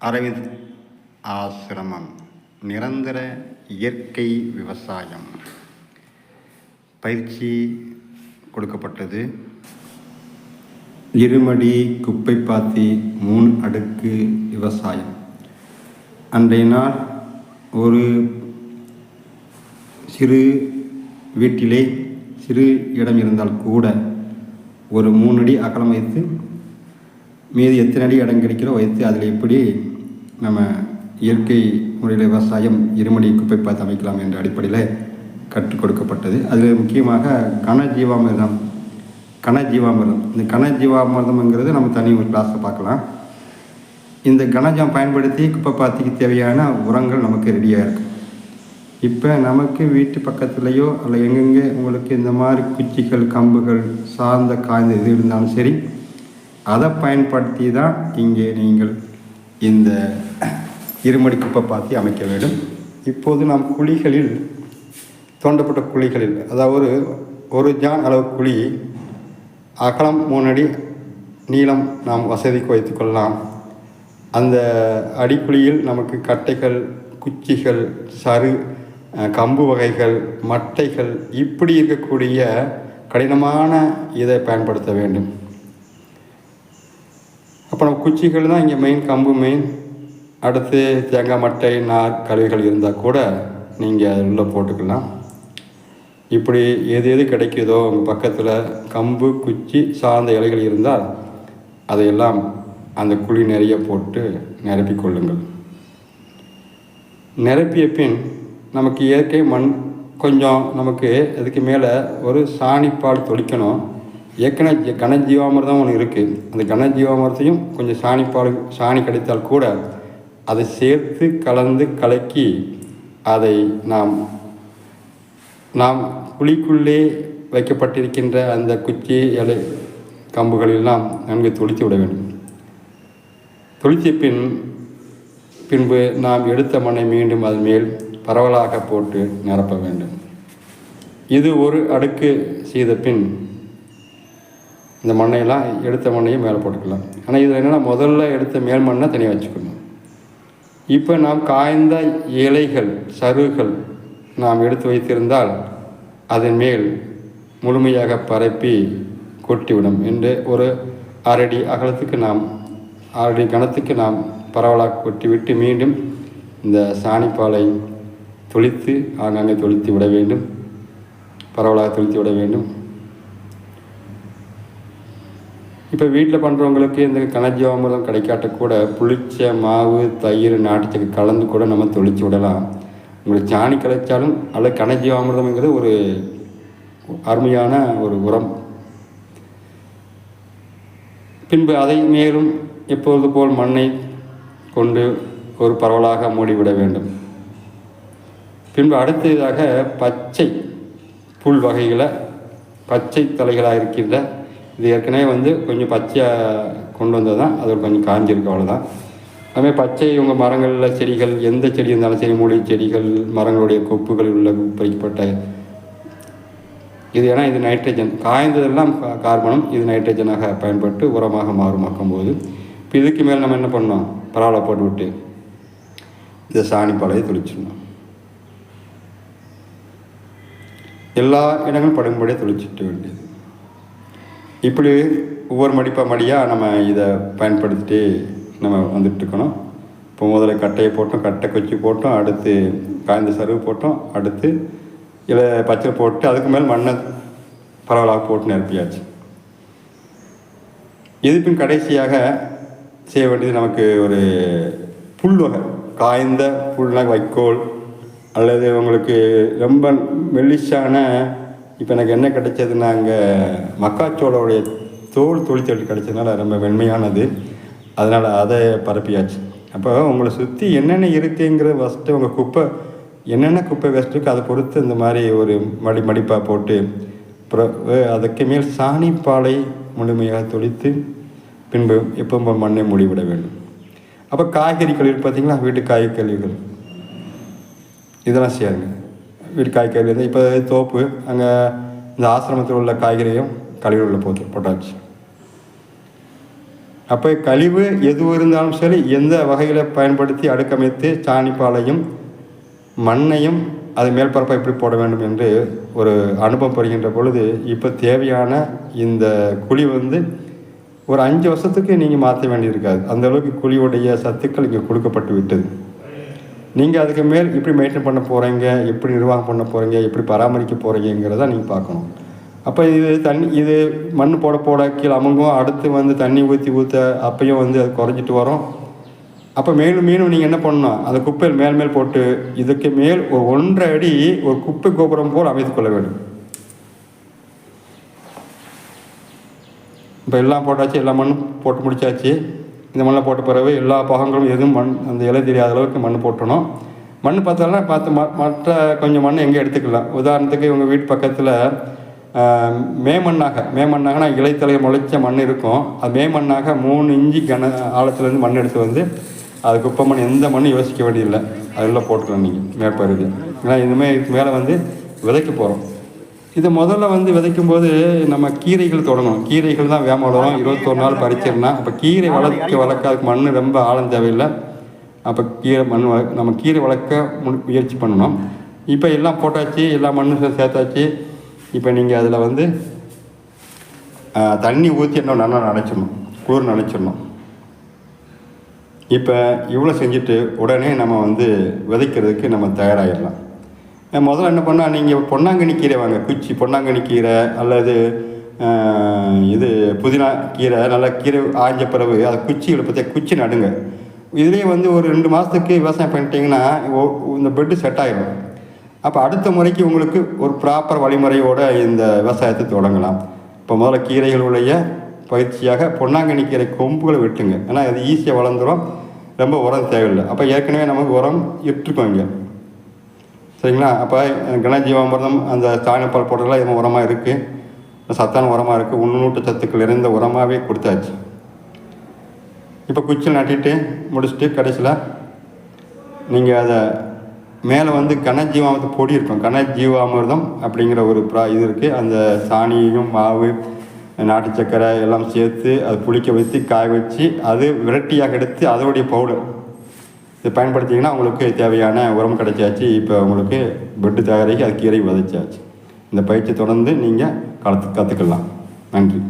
அரவிந்த் ஆசிரமம் நிரந்தர இயற்கை விவசாயம். பயிற்சி கொடுக்கப்பட்டது. இருமடி குப்பை பாத்தி மூணு அடுக்கு விவசாயம். அன்றைய நாள் ஒரு சிறு வீட்டிலே சிறு இடம் இருந்தால் கூட ஒரு மூணு அடி அகலம் வைத்து மீதி எத்தனை அடி இடம் கிடைக்கிறோ வைத்து அதில் எப்படி நம்ம இயற்கை முறையில் விவசாயம் இருமடி குப்பை பார்த்து அமைக்கலாம் என்ற அடிப்படையில் கற்றுக் கொடுக்கப்பட்டது. அதில் முக்கியமாக கனஜீவாமிர்தம் கனஜீவாமிர்தம் இந்த கனஜீவாமிர்தம்ங்கிறது நம்ம தனி ஒரு கிளாஸில் பார்க்கலாம். இந்த கனஜம் பயன்படுத்தி குப்பை பாத்திக்கு தேவையான உரங்கள் நமக்கு ரெடியாக இருக்குது இப்போ நமக்கு வீட்டு பக்கத்துலேயோ அல்ல எங்கெங்கே உங்களுக்கு இந்த மாதிரி குச்சிகள் கம்புகள் சார்ந்த காய்ந்த இது இருந்தாலும் சரி அதை பயன்படுத்தி தான் இங்கே நீங்கள் இந்த இருமடி குப்பை பாத்தி அமைக்க வேண்டும். இப்போது நாம் குழிகளில் தோண்டப்பட்ட குழிகளில் அதாவது ஒரு ஜான் அளவு குழி அகலம் மூணடி நீளம் நாம் வசதிக்கு வைத்துக்கொள்ளலாம் அந்த அடிக்குழியில் நமக்கு கட்டைகள் குச்சிகள் சரு கம்பு வகைகள் மட்டைகள் இப்படி இருக்கக்கூடிய கடினமான இதை பயன்படுத்த வேண்டும். அப்புறம் குச்சிகள் தான் இங்கே மெயின் கம்பு மெயின் அடுத்து தேங்காய் மட்டை நார் கருவிகள் இருந்தால் கூட நீங்கள் அதில் உள்ள போட்டுக்கலாம். இப்படி எது எது கிடைக்குதோ உங்கள் பக்கத்தில் கம்பு குச்சி சார்ந்த இலைகள் இருந்தால் அதையெல்லாம் அந்த குழி நிறைய போட்டு நிரப்பிக் கொள்ளுங்கள். நிரப்பிய பின் நமக்கு இயற்கை மண் கொஞ்சம் நமக்கு அதுக்கு மேலே ஒரு சாணிப்பாடு தொளிக்கணும். ஏற்கனவே கனஜீவாமிர்தம் ஒன்று இருக்குது அந்த கனஜீவாமிர்தத்தையும் கொஞ்சம் சாணிப்பால் சாணி கிடைத்தால் கூட அதை சேர்த்து கலந்து கலக்கி அதை நாம் நாம் குழிக்குள்ளே வைக்கப்பட்டிருக்கின்ற அந்த குச்சி இலை கம்புகளெல்லாம் நன்கு தொளித்து விட வேண்டும். தொளித்த பின் பின்பு நாம் எடுத்த மண்ணை மீண்டும் அதன் மேல் பரவலாக போட்டு நிரப்ப வேண்டும். இது ஒரு அடுக்கு செய்த பின் இந்த மண்ணையெல்லாம் எடுத்த மண்ணையும் மேலே போட்டுக்கலாம். ஆனால் இதில் என்னென்னா முதல்ல எடுத்த மேல் மண்ணை தனியாக வச்சுக்கணும். இப்போ நாம் காய்ந்த இலைகள் சருகுகள் நாம் எடுத்து வைத்திருந்தால் அதன் மேல் முழுமையாக பரப்பி கொட்டிவிடும் என்று ஒரு அரடி அகலத்துக்கு நாம் அரடி கணத்துக்கு நாம் பரவலாக கொட்டிவிட்டு மீண்டும் இந்த சாணிப்பாலை தொளித்து ஆங்காங்கே தொளித்து விட வேண்டும். பரவலாக தொளித்து விட வேண்டும். இப்போ வீட்டில் பண்ணுறவங்களுக்கு இந்த கனஜாமிரதம் கிடைக்காட்ட கூட புளிச்ச மாவு தயிர் நாட்டுச்சக்கு கலந்து கூட நம்ம தொளிச்சு விடலாம். உங்களுக்கு சாணி கிடைச்சாலும் அல்லது கனஜீவாமிரதம்ங்கிறது ஒரு அருமையான ஒரு உரம். பின்பு அதை மேலும் எப்பொழுது போல் மண்ணை கொண்டு ஒரு பரவலாக மூடிவிட வேண்டும். பின்பு அடுத்ததாக பச்சை புல் வகைகளை பச்சை தலைகளாக இருக்கின்ற இது ஏற்கனவே வந்து கொஞ்சம் பச்சையாக கொண்டு வந்தது தான் அது ஒரு கொஞ்சம் காஞ்சிருக்கு அவ்வளோதான் அதுமாதிரி பச்சை உங்கள் மரங்களில் செடிகள் எந்த செடி இருந்தாலும் சரி மூலிகை செடிகள் மரங்களுடைய கொப்புகளில் உள்ள பறிக்கப்பட்ட இது ஏன்னா இது நைட்ரஜன். காய்ந்ததெல்லாம் கார்பனும் இது நைட்ரஜனாக பயன்பட்டு உரமாக மாறுமாக்கும் போது இப்போ இதுக்கு மேல் நம்ம என்ன பண்ணோம் பரவாயில்ல போட்டு விட்டு இந்த சாணி பழைய தொளிச்சிடணும். எல்லா இடங்களும் படும்படியே தொளிச்சிட்டு வேண்டியது. இப்படி ஒவ்வொரு மடிப்பாக மடியாக நம்ம இதை பயன்படுத்திட்டு நம்ம வந்துட்டு இருக்கணும். இப்போ முதல்ல கட்டையை போட்டோம் கட்டை கொச்சி போட்டோம் அடுத்து காய்ந்த சருவு போட்டோம் அடுத்து இலை பச்சை போட்டு அதுக்கு மேல் மண்ணை பரவலாக போட்டு நிரப்பியாச்சு. இது கடைசியாக செய்ய வேண்டியது நமக்கு ஒரு புல் வகை காய்ந்த புல்னா வைக்கோல் அல்லது உங்களுக்கு ரொம்ப மெல்லிஷான இப்போ எனக்கு என்ன கிடைச்சதுன்னா அங்கே மக்காச்சோளோடைய தோல் தொழிற்சொல்லி கிடைச்சதுனால ரொம்ப வெண்மையானது அதனால் அதை பரப்பியாச்சு. அப்போ உங்களை சுற்றி என்னென்ன இருக்குங்கிற ஃபஸ்ட்டு உங்கள் குப்பை என்னென்ன குப்பை வேஸ்ட் இருக்கோ அதை பொறுத்து இந்த மாதிரி ஒரு மடி மடிப்பாக போட்டு அப்புறம் அதுக்கு மேல் சாணிப்பாலை முழுமையாக தொளித்து பின்பு எப்போ மண்ணை மூடிவிட வேண்டும். அப்போ காய்கறி கழிவு பார்த்தீங்களா வீட்டு காய் கழிவுகள் இதெல்லாம் செய்யாருங்க வீட்டு காய்கறி வந்து இப்போ தோப்பு அங்கே இந்த ஆசிரமத்தில் உள்ள காய்கறியும் கழிவு உள்ள போட்டு போட்டாச்சு அப்போ கழிவு எது இருந்தாலும் சரி எந்த வகையில் பயன்படுத்தி அடுக்கமைத்து சாணிப்பாலையும் மண்ணையும் அது மேற்பரப்பை எப்படி போட வேண்டும் என்று ஒரு அனுபவம் பெறுகின்ற பொழுது இப்போ தேவையான இந்த குழி வந்து ஒரு அஞ்சு வருஷத்துக்கு நீங்கள் மாற்ற வேண்டியிருக்காது அந்தளவுக்கு குழியுடைய சத்துக்கள் இங்கே கொடுக்கப்பட்டு விட்டது நீங்கள் அதுக்கு மேல் எப்படி மெயின்டைன் பண்ண போகிறீங்க எப்படி நிர்வாகம் பண்ண போகிறீங்க எப்படி பராமரிக்க போகிறீங்கிறத நீங்கள் பார்க்கணும். அப்போ இது தண்ணி இது மண் போட போட கீழே அமுங்கும் அடுத்து வந்து தண்ணி ஊற்றி ஊற்ற அப்பையும் வந்து அது குறைஞ்சிட்டு வரும். அப்போ மேலும் மீண்டும் நீங்கள் என்ன பண்ணணும்? அந்த குப்பையில் மேல் மேல் போட்டு இதுக்கு மேல் ஒரு ஒன்றரை அடி ஒரு குப்பை கோபுரம் போல் அமைத்து கொள்ள வேண்டும். இப்போ எல்லாம் போட்டாச்சு எல்லா மண்ணும் போட்டு முடிச்சாச்சு. இந்த மண்ணை போட்ட பிறகு எல்லா பாகங்களும் எதுவும் மண் அந்த இலை தெரியாத அளவுக்கு மண் போட்டணும். மண் பார்த்தாலும் பார்த்து ம மற்ற கொஞ்சம் மண் எங்கே எடுத்துக்கலாம். உதாரணத்துக்கு இவங்க வீட்டு பக்கத்தில் மேமண்ணாக மேமண்ணாகனா இலைத்தலையை முளைச்ச மண் இருக்கும். அது மேமண்ணாக மூணு இஞ்சி கன ஆழத்துலேருந்து மண் எடுத்து வந்து அது குப்பை மண் எந்த மண்ணும் யோசிக்க வேண்டியதில்லை. அதெல்லாம் போட்டுக்கலாம் நீங்கள் மேற்பருது ஏன்னா இனிமேல் இதுக்கு மேலே வந்து விதைக்க போகிறோம் இது முதல்ல வந்து விதைக்கும் போது நம்ம கீரைகள் தொடணும் கீரைகள் தான் வேம வளரும். இருபத்தொரு நாள் பறிச்சிடலாம் அப்போ கீரை வளர்க்க வளர்க்கறதுக்கு மண் ரொம்ப ஆழம் தேவையில்லை. அப்போ கீரை மண் வள நம்ம கீரை வளர்க்க முயற்சி பண்ணணும். இப்போ எல்லாம் போட்டாச்சு எல்லா மண்ணும் சேர்த்தாச்சு. இப்போ நீங்கள் அதில் வந்து தண்ணி ஊற்றி இன்னும் நல்லா நினச்சிடணும். குளிர் நினச்சிடணும். இப்போ இவ்வளோ செஞ்சுட்டு உடனே நம்ம வந்து விதைக்கிறதுக்கு நம்ம தயாராகிடலாம் முதல்ல என்ன பண்ணால் நீங்கள் பொன்னாங்கண்ணி கீரை வாங்க. குச்சி பொன்னாங்கண்ணி கீரை அல்லது இது புதினா கீரை நல்லா கீரை ஆஞ்ச பிறகு அதை குச்சிகளை பற்றி குச்சி நடுங்க. இதுலேயே வந்து ஒரு ரெண்டு மாதத்துக்கு விவசாயம் பண்ணிட்டீங்கன்னா ஓ- இந்த பெட்டு செட் ஆகிடும் அப்போ அடுத்த முறைக்கு உங்களுக்கு ஒரு ப்ராப்பர் வழிமுறையோடு இந்த விவசாயத்தை தொடங்கலாம். இப்போ முதல்ல கீரைகளுடைய பயிற்சியாக பொன்னாங்கண்ணி கீரை கொம்புகளை வெட்டுங்க. ஏன்னா அது ஈஸியாக வளர்ந்துரும். ரொம்ப உரம் தேவையில்லை. அப்போ ஏற்கனவே நமக்கு உரம் இட்டுருக்கோம் இங்கே. சரிங்களா? அப்போ கனஜீவாமிர்தம் அந்த சாணப்பால் போடுறதுலாம் இவன் உரமாக இருக்குது சத்தான உரமாக இருக்குது உண்ணூட்ட சத்துக்கள் நிறைந்த உரமாகவே கொடுத்தாச்சு. இப்போ குச்சியில் நட்டிட்டு முடிச்சுட்டு கடைசியில் நீங்கள் அதை மேலே வந்து கனஜீவாமிர்த பொடி இருக்கும். கனஜீவாமிர்தம் அப்படிங்கிற ஒரு ப்ரா இது இருக்குது அந்த சாணியும் மாவு நாட்டு சர்க்கரை எல்லாம் சேர்த்து அது புளிக்க வைத்து காய வச்சு அது விரட்டியாக எடுத்து அதோடைய பவுடர் இது பயன்படுத்திங்கன்னா உங்களுக்கு தேவையான உரம் கிடைச்சாச்சு இப்போ உங்களுக்கு பெட்டு தயாரிக்கி அது கீரை விதைச்சாச்சு. இந்த பயிற்சி தொடர்ந்து நீங்கள் கலத்து கற்றுக்கலாம் நன்றி.